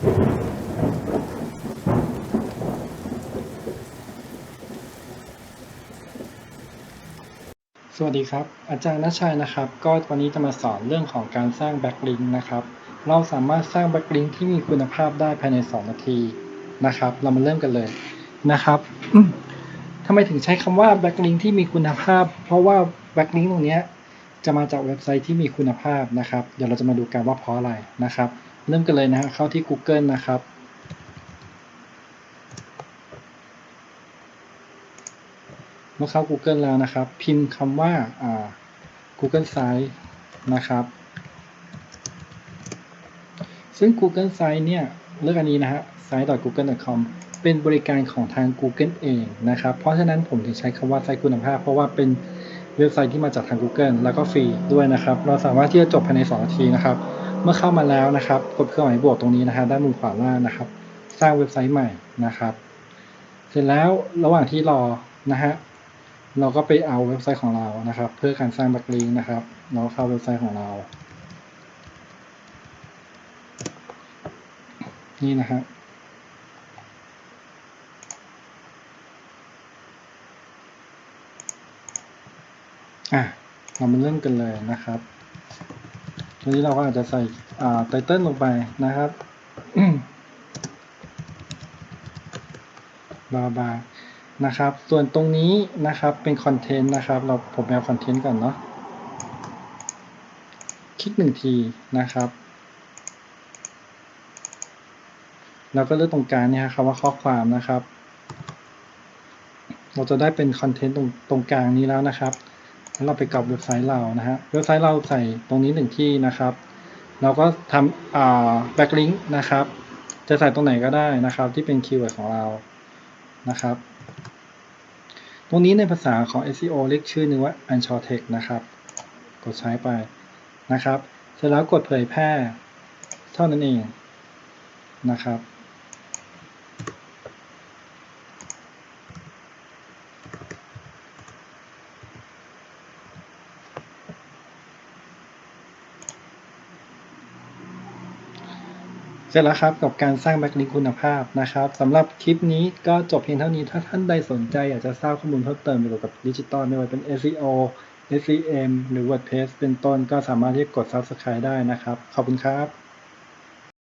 สวัสดีครับ อาจารย์นัชชัยนะครับ ก็วันนี้จะมาสอนเรื่องของการสร้างแบ็กลิงก์นะครับ เราสามารถสร้างแบ็กลิงก์ที่มีคุณภาพได้ภายใน 2 นาทีนะครับ เรามาเริ่มกันเลยนะครับทำไมถึงใช้คำว่าแบ็กลิงก์ที่มีคุณภาพ เพราะว่าแบ็กลิงก์ตรงนี้จะมาจากเว็บไซต์ที่มีคุณภาพนะครับ เดี๋ยวเราจะมาดูกันว่าเพราะอะไรนะครับ เริ่มกันเลยนะฮะเข้าที่ Google นะครับ เมื่อเข้า Google แล้วนะครับ พิมพ์คำว่าอ่า Google Site นะครับ ซึ่ง Google Site เนี่ยเลือกอันนี้นะฮะ site.google.com เป็นบริการของทาง Google เองนะครับ เพราะฉะนั้นผมถึงใช้คำว่าไซต์คุณภาพ เพราะว่าเป็นเว็บไซต์ที่มาจากทาง Google แล้วก็ฟรีด้วยนะครับ เราสามารถที่จะจบภายใน 2 นาทีนะครับ เมื่อเข้ามาแล้วนะครับกดเครื่องหมายบวกตรงนี้นะฮะด้านมุมขวาล่างนะครับ สร้างเว็บไซต์ใหม่นะครับ เสร็จแล้วระหว่างที่รอนะฮะเราก็ไปเอาเว็บไซต์ของเรานะครับ เพื่อการสร้างแบ็กลิงนะครับ เราเข้าเว็บไซต์ของเรา นี่นะฮะอะเรามาเริ่มกันเลยนะครับ ทีนี้เราก็อาจจะใส่ไตเติลลงไปนะครับบาบานะครับ ส่วนตรงนี้นะครับเป็นคอนเทนต์นะครับ เราผมเอาคอนเทนต์ก่อนเนาะ คลิกหนึ่งทีนะครับเราก็เลือกตรงกลางเนี่ยคำว่าข้อความนะครับ เราจะได้เป็นคอนเทนต์ตรงตรงกลางนี้แล้วนะครับ แล้วเราไปกรอบเว็บไซต์เรานะฮะเว็บไซต์เราใส่ตรงนี้หนึ่งที่นะครับ เราก็ทำแบ็กลิงก์นะครับ จะใส่ตรงไหนก็ได้นะครับ ที่เป็นคีย์เวิร์ดของเรานะครับ ตรงนี้ในภาษาของ SEO เรียกชื่อนึงว่า Anchor Text นะครับ กดใช้ไปนะครับ เสร็จแล้วกดเผยแพร่ เท่านั้นเองนะครับ เสร็จแล้วครับกับการสร้างแบ็กลิงก์คุณภาพนะครับสำหรับคลิปนี้ก็จบเพียงเท่านี้ถ้าท่านใดสนใจอยากจะทราบข้อมูลเพิ่มเติมเกี่ยวกับดิจิตอลไม่ว่าเป็น SEO SEM หรือ WordPress เป็นต้นก็สามารถที่จะกด Subscribe ได้นะครับ ขอบคุณครับ